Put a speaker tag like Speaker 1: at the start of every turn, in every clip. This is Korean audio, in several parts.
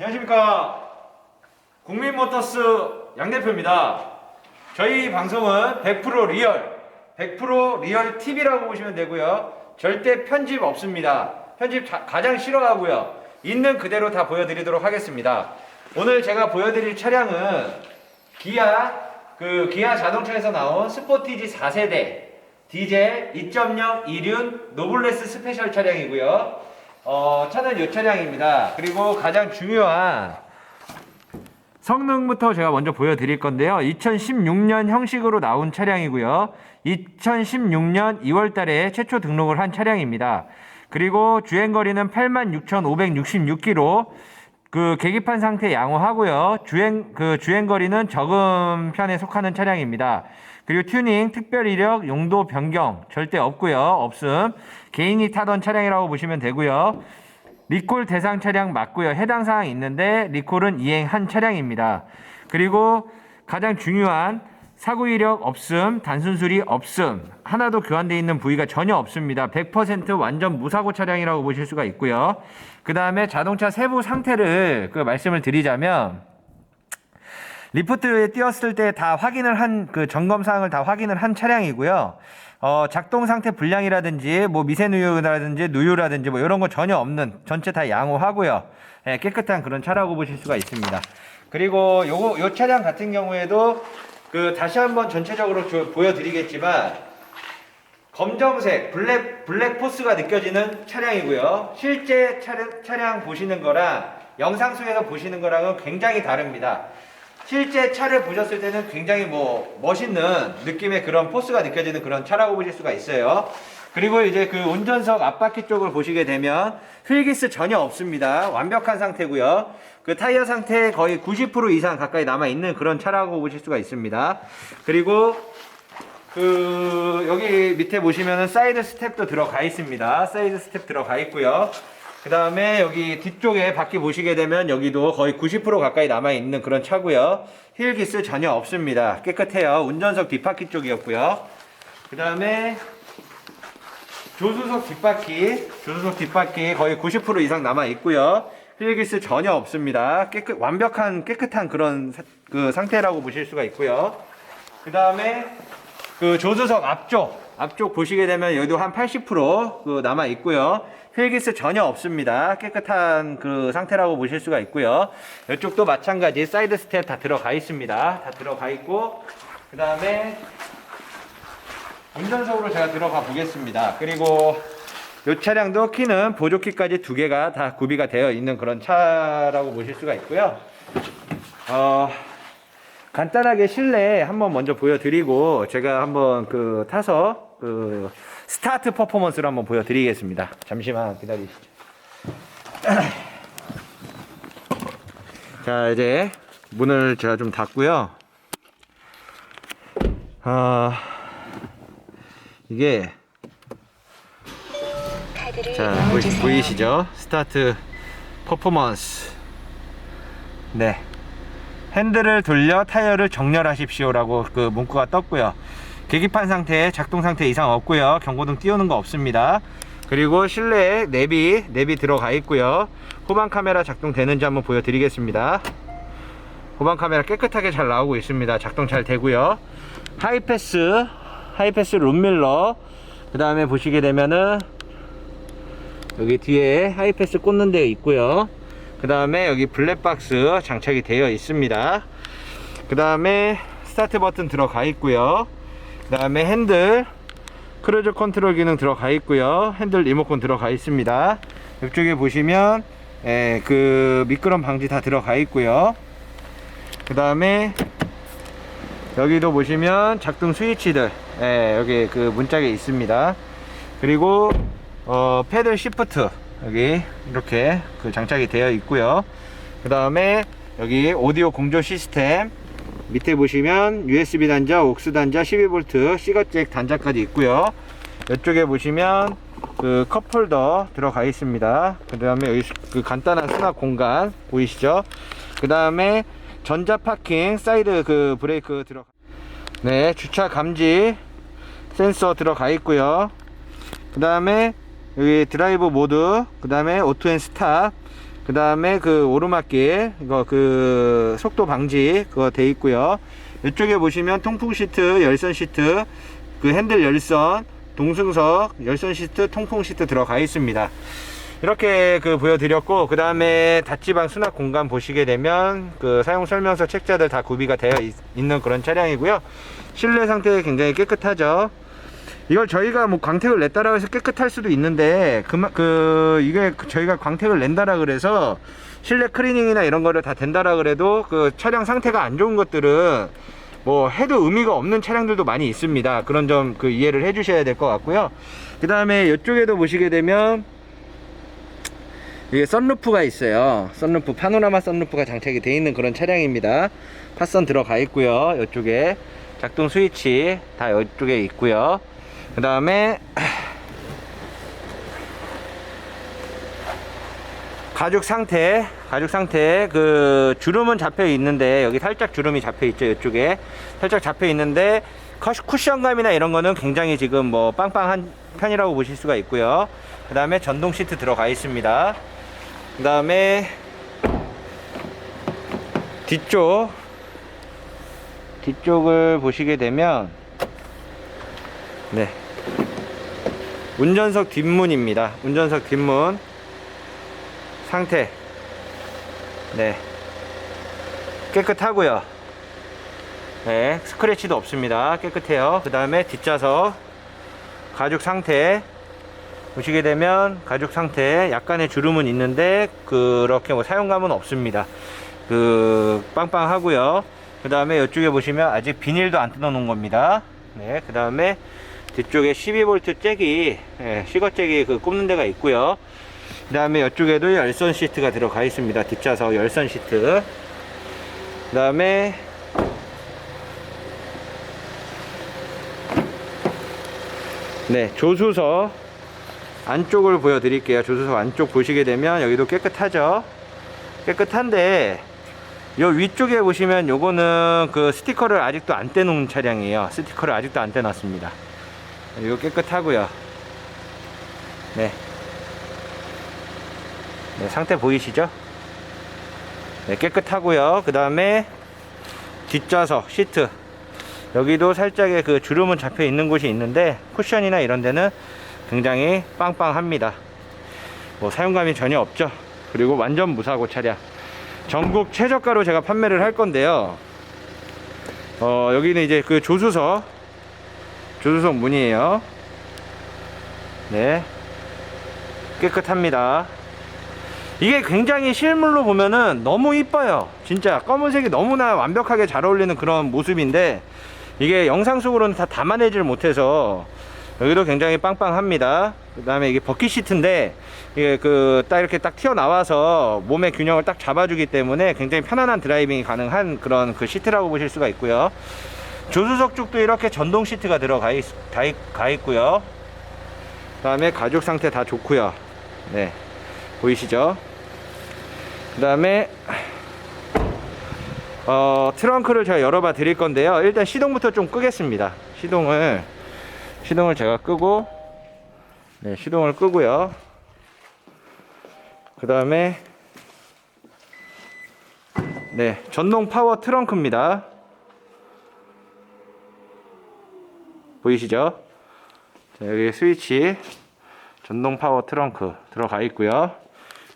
Speaker 1: 안녕하십니까 국민모터스 양 대표입니다. 저희 방송은 100% 리얼, 100% 리얼 TV라고 보시면 되고요. 절대 편집 없습니다. 편집 자- 가장 싫어하고요. 있는 그대로 다 보여드리도록 하겠습니다. 오늘 제가 보여드릴 차량은 기아 그 기아 자동차에서 나온 스포티지 4세대 디젤 2.0 이륜 노블레스 스페셜 차량이고요. 어, 차는 이 차량입니다. 그리고 가장 중요한 성능부터 제가 먼저 보여드릴 건데요. 2016년 형식으로 나온 차량이고요. 2016년 2월 달에 최초 등록을 한 차량입니다. 그리고 주행거리는 86,566km. 그 계기판 상태 양호하고요. 주행 그 주행거리는 적은 편에 속하는 차량입니다. 그리고 튜닝, 특별 이력, 용도 변경 절대 없고요. 없음. 개인이 타던 차량이라고 보시면 되고요. 리콜 대상 차량 맞고요. 해당 사항 있는데 리콜은 이행한 차량입니다. 그리고 가장 중요한 사고 이력 없음, 단순 수리 없음, 하나도 교환되어 있는 부위가 전혀 없습니다. 100% 완전 무사고 차량이라고 보실 수가 있고요. 그 다음에 자동차 세부 상태를 그 말씀을 드리자면 리프트에 띄었을 때 다 확인을 한 그 점검 사항을 다 확인을 한 차량이고요. 어, 작동 상태 불량이라든지 뭐 미세 누유라든지 누유라든지 뭐 이런 거 전혀 없는 전체 다 양호하고요. 예, 깨끗한 그런 차라고 보실 수가 있습니다. 그리고 요거 요 차량 같은 경우에도 그 다시 한번 전체적으로 조- 보여드리겠지만 검정색 블랙 블랙 포스가 느껴지는 차량이고요. 실제 차량, 차량 보시는 거랑 영상 속에서 보시는 거랑은 굉장히 다릅니다. 실제 차를 보셨을 때는 굉장히 뭐 멋있는 느낌의 그런 포스가 느껴지는 그런 차라고 보실 수가 있어요. 그리고 이제 그 운전석 앞바퀴 쪽을 보시게 되면 휠기스 전혀 없습니다. 완벽한 상태고요. 그 타이어 상태 거의 90% 이상 가까이 남아 있는 그런 차라고 보실 수가 있습니다. 그리고 그 여기 밑에 보시면은 사이드 스텝도 들어가 있습니다. 사이드 스텝 들어가 있고요. 그 다음에 여기 뒤쪽에 바퀴 보시게 되면 여기도 거의 90% 가까이 남아 있는 그런 차고요. 힐 기스 전혀 없습니다. 깨끗해요. 운전석 뒷바퀴 쪽이었고요. 그 다음에 조수석 뒷바퀴, 조수석 뒷바퀴 거의 90% 이상 남아 있고요. 힐기스 전혀 없습니다. 깨끗 완벽한 깨끗한 그런 사- 그 상태라고 보실 수가 있고요. 그 다음에 그 조수석 앞쪽 앞쪽 보시게 되면 여기도 한 80%그 남아 있고요. 휠기스 전혀 없습니다. 깨끗한 그 상태라고 보실 수가 있고요. 이쪽도 마찬가지 사이드 스텝 다 들어가 있습니다. 다 들어가 있고 그 다음에 운전석으로 제가 들어가 보겠습니다. 그리고 이 차량도 키는 보조키까지 두 개가 다 구비가 되어 있는 그런 차라고 보실 수가 있고요. 어, 간단하게 실내 한번 먼저 보여드리고 제가 한번 그 타서 그 스타트 퍼포먼스를 한번 보여드리겠습니다. 잠시만 기다리시죠. 자 이제 문을 제가 좀 닫고요. 아 이게 자 보이. 보이 시죠? 스타트 퍼포먼스 네 핸들을 돌려 타이어를 정렬하십시오라고 그 문구가 떴고요 계기판 상태 작동 상태 이상 없고요. 경고등 띄우는 거 없습니다. 그리고 실내에 내비 내비 들어가 있고요. 후방 카메라 작동되는지 한번 보여드리겠습니다. 후방 카메라 깨끗하게 잘 나오고 있습니다. 작동 잘 되고요. 하이패스 하이패스 룸밀러. 그 다음에 보시게 되면은 여기 뒤에 하이패스 꽂는 데 있고요. 그 다음에 여기 블랙박스 장착이 되어 있습니다. 그 다음에 스타트 버튼 들어가 있고요 그 다음에 핸들 크루즈 컨트롤 기능 들어가 있고요. 핸들 리모컨 들어가 있습니다. 이쪽에 보시면 예, 그 미끄럼 방지 다 들어가 있고요. 그 다음에 여기도 보시면 작동 스위치들 예, 여기 그 문짝에 있습니다. 그리고 어, 패들 시프트 여기 이렇게 그 장착이 되어 있고요. 그 다음에 여기 오디오 공조 시스템 밑에 보시면 USB 단자, 옥스 단자, 12V, 시거잭 단자까지 있고요. 이쪽에 보시면 그 컵홀더 들어가 있습니다. 그 다음에 여기 그 간단한 수납 공간 보이시죠? 그 다음에 전자 파킹 사이드 그 브레이크 들어가. 네, 주차 감지 센서 들어가 있고요. 그 다음에 여기 드라이브 모드, 그 다음에 오토 앤 스탑, 그 다음에 그 오르막길 이거 그 속도 방지 그거 돼 있고요. 이쪽에 보시면 통풍 시트 열선 시트 그 핸들 열선 동승석 열선 시트 통풍 시트 들어가 있습니다. 이렇게 그 보여드렸고 그 다음에 다찌방 수납 공간 보시게 되면 그 사용 설명서 책자들 다 구비가 되어 있, 는 그런 차량이고요. 실내 상태 굉장히 깨끗하죠 이걸 저희가 뭐 광택을 냈다라고 해서 깨끗할 수도 있는데 그만 그 이게 저희가 광택을 낸다라 그래서 실내 클리닝이나 이런 거를 다 된다라 그래도 그 차량 상태가 안 좋은 것들은 뭐 해도 의미가 없는 차량들도 많이 있습니다. 그런 점 그 이해를 해 주셔야 될 것 같고요. 그 다음에 이쪽에도 보시게 되면 이게 썬루프가 있어요. 썬루프, 파노라마 썬루프가 장착이 되어 있는 그런 차량입니다. 팟선 들어가 있고요. 이쪽에 작동 스위치 다 이쪽에 있고요. 그 다음에 가죽 상태 가죽 상태. 그 주름은 잡혀 있는데 여기 살짝 주름이 잡혀 있죠 이쪽에. 살짝 잡혀 있는데 커- 쿠션감이나 이런 거는 굉장히 지금 뭐 빵빵한 편이라고 보실 수가 있고요. 그 다음에 전동 시트 들어가 있습니다. 그 다음에 뒤쪽 뒤쪽을 보시게 되면 네. 운전석 뒷문입니다. 운전석 뒷문. 상태. 네. 깨끗하고요. 네. 스크래치도 없습니다. 깨끗해요. 그 다음에 뒷좌석. 가죽 상태. 보시게 되면 가죽 상태 약간의 주름은 있는데 그렇게 뭐 사용감은 없습니다. 그 빵빵하고요. 그 다음에 이쪽에 보시면 아직 비닐도 안 뜯어 놓은 겁니다. 네 그 다음에 뒤쪽에 12V 잭이 예, 시거 잭이 그 꼽는 데가 있고요. 그 다음에 이쪽에도 열선 시트가 들어가 있습니다. 뒷좌석 열선 시트. 그 다음에 네 조수석 안쪽을 보여드릴게요. 조수석 안쪽 보시게 되면 여기도 깨끗하죠? 깨끗한데 요 위쪽에 보시면 요거는 그 스티커를 아직도 안 떼놓은 차량이에요. 스티커를 아직도 안 떼놨습니다 이거 깨끗하고요 네. 네, 상태 보이시죠? 네, 깨끗하고요. 그 다음에 뒷좌석 시트 여기도 살짝의 그 주름은 잡혀 있는 곳이 있는데 쿠션이나 이런 데는 굉장히 빵빵합니다. 뭐 사용감이 전혀 없죠. 그리고 완전 무사고 차량. 전국 최저가로 제가 판매를 할 건데요. 어, 여기는 이제 그 조수석 조수석 문이에요. 네. 깨끗합니다. 이게 굉장히 실물로 보면은 너무 이뻐요. 진짜 검은색이 너무나 완벽하게 잘 어울리는 그런 모습인데 이게 영상 속으로는 다 담아내질 못해서 여기도 굉장히 빵빵합니다. 그 다음에 이게 버킷 시트인데 이게 그 딱 이렇게 딱 튀어나와서 몸의 균형을 딱 잡아주기 때문에 굉장히 편안한 드라이빙이 가능한 그런 그 시트라고 보실 수가 있고요. 조수석 쪽도 이렇게 전동 시트가 들어가 있, 다 있, 가 있고요. 그 다음에 가죽 상태 다 좋고요. 네. 보이시죠? 그 다음에 어, 트렁크를 제가 열어봐 드릴 건데요 일단 시동부터 좀 끄겠습니다 시동을 시동을 제가 끄고 네, 시동을 끄고요 그 다음에 네 전동 파워 트렁크입니다 보이시죠 자, 여기 스위치 전동 파워 트렁크 들어가 있고요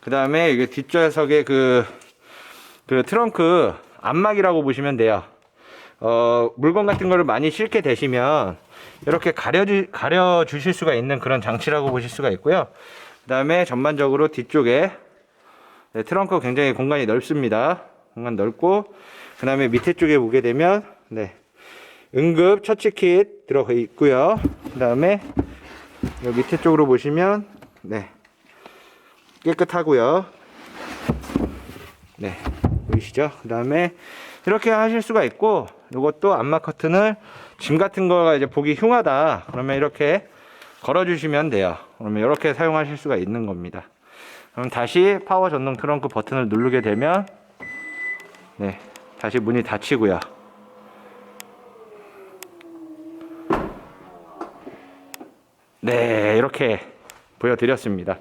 Speaker 1: 그 다음에 이게 뒷좌석에 그, 그 트렁크 안막이라고 보시면 돼요. 어, 물건 같은 거를 많이 싣게 되시면 이렇게 가려 주실 수가 있는 그런 장치라고 보실 수가 있고요. 그 다음에 전반적으로 뒤쪽에 네, 트렁크 굉장히 공간이 넓습니다. 공간 넓고 그 다음에 밑에 쪽에 보게 되면 네, 응급 처치 킷 들어가 있고요. 그 다음에 밑에 쪽으로 보시면 네, 깨끗하고요. 네, 보이시죠? 그 다음에 이렇게 하실 수가 있고 이것도 안마 커튼을 짐 같은 거가 이제 보기 흉하다. 그러면 이렇게 걸어 주시면 돼요. 그러면 이렇게 사용하실 수가 있는 겁니다. 그럼 다시 파워 전동 트렁크 버튼을 누르게 되면 네. 다시 문이 닫히고요 네 이렇게 보여드렸습니다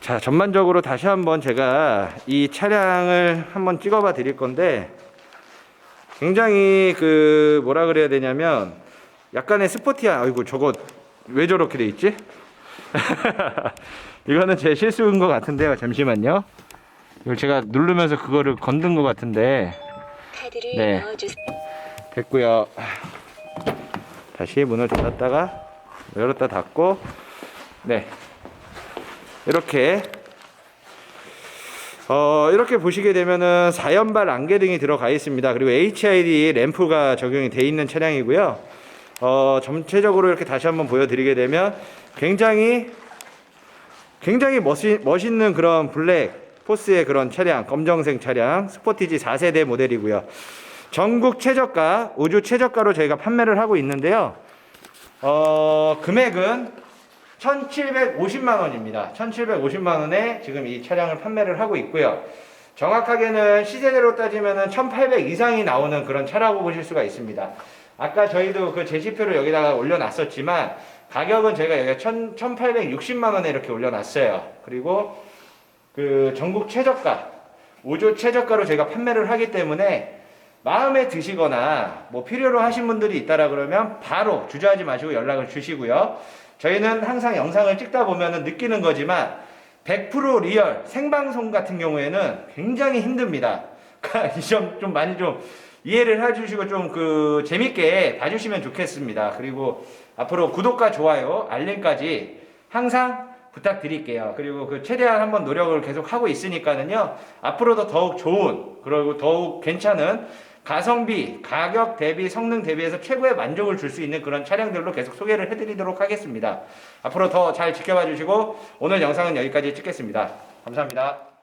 Speaker 1: 자, 전반적으로 다시 한번 제가 이 차량을 한번 찍어봐 드릴 건데 굉장히 그 뭐라 그래야 되냐면 약간의 스포티한 아이고 저거 왜 저렇게 돼 있지? 이거는 제 실수인 것 같은데요. 잠시만요. 이걸 제가 누르면서 그거를 건든 것 같은데 네. 됐고요. 다시 문을 닫았다가 열었다 닫고 네 이렇게 어 이렇게 보시게 되면은 4연발 안개등이 들어가 있습니다. 그리고 HID 램프가 적용이 돼 있는 차량이고요. 어 전체적으로 이렇게 다시 한번 보여드리게 되면 굉장히 굉장히 멋있, 멋있는 그런 블랙 포스의 그런 차량 검정색 차량 스포티지 4세대 모델이고요. 전국 최저가, 우주 최저가로 저희가 판매를 하고 있는데요. 어, 금액은 1,750만 원입니다. 1,750만 원에 지금 이 차량을 판매를 하고 있고요. 정확하게는 시세대로 따지면은 1,800 이상이 나오는 그런 차라고 보실 수가 있습니다. 아까 저희도 그 제시표를 여기다가 올려놨었지만 가격은 저희가 여기 1,000, 1,860만 원에 이렇게 올려놨어요. 그리고 그 전국 최저가, 우주 최저가로 저희가 판매를 하기 때문에 마음에 드시거나 뭐 필요로 하신 분들이 있다라 그러면 바로 주저하지 마시고 연락을 주시고요. 저희는 항상 영상을 찍다 보면은 느끼는 거지만 100% 리얼 생방송 같은 경우에는 굉장히 힘듭니다. 이점 좀 많이 좀 이해를 해주시고 좀 그 재밌게 봐주시면 좋겠습니다. 그리고 앞으로 구독과 좋아요, 알림까지 항상 부탁드릴게요. 그리고 그 최대한 한번 노력을 계속 하고 있으니까는요. 앞으로도 더욱 좋은 그리고 더욱 괜찮은 가성비, 가격 대비, 성능 대비해서 최고의 만족을 줄 수 있는 그런 차량들로 계속 소개를 해드리도록 하겠습니다. 앞으로 더 잘 지켜봐 주시고 오늘 영상은 여기까지 찍겠습니다. 감사합니다.